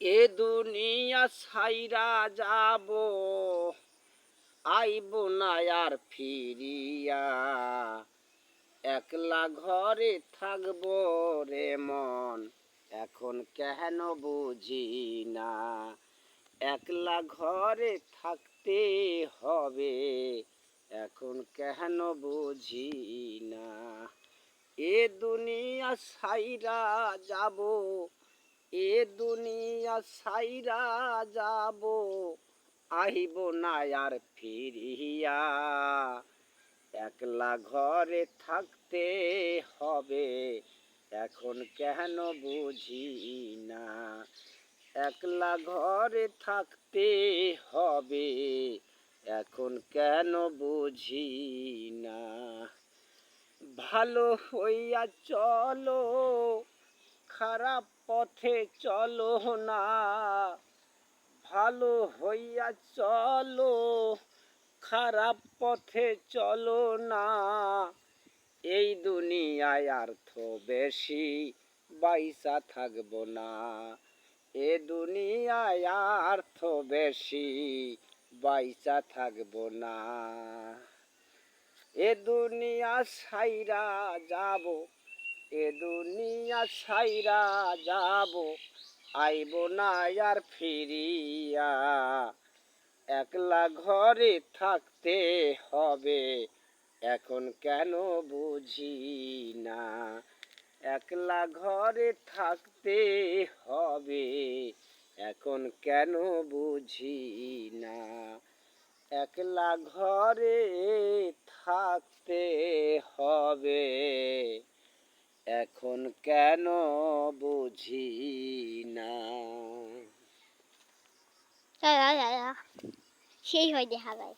এ দুনিয়া সাইরা যাব, আইব না আর ফিরিয়া। একলা ঘরে থাকব রে মন, এখন কেন বুঝি না। একলা ঘরে থাকতে হবে, এখন কেন বুঝি না। এ দুনিয়া সাইরা যাব এ দুনিয়া সাইরা যাব, আহিব না আর ফিরিয়া। একলা ঘরে থাকতে হবে, এখন কেন বুঝি না। একলা ঘরে থাকতে হবে, এখন কেন বুঝি না। ভালো হইয়া চলো খারাপ পথে চলো না। ভালো হইয়া চলো, খারাপ পথে চলো না। এই দুনিয়ায় আর্থ বেশি বাইসা থাকব না। এ দুনিয়ায় আর্থ বেশি বাইসা থাকব না। এ দুনিয়া সাইরা যাব এ দুনিয়া সাইরা যাব, আইব না আর ফিরিয়া। একলা ঘরে থাকতে হবে, এখন কেন বুঝি না। একলা ঘরে থাকতে হবে, এখন কেন বুঝি না। একলা ঘরে থাকতে হবে। এখন কেন বুঝি না? সেই হয় দেখা যায়।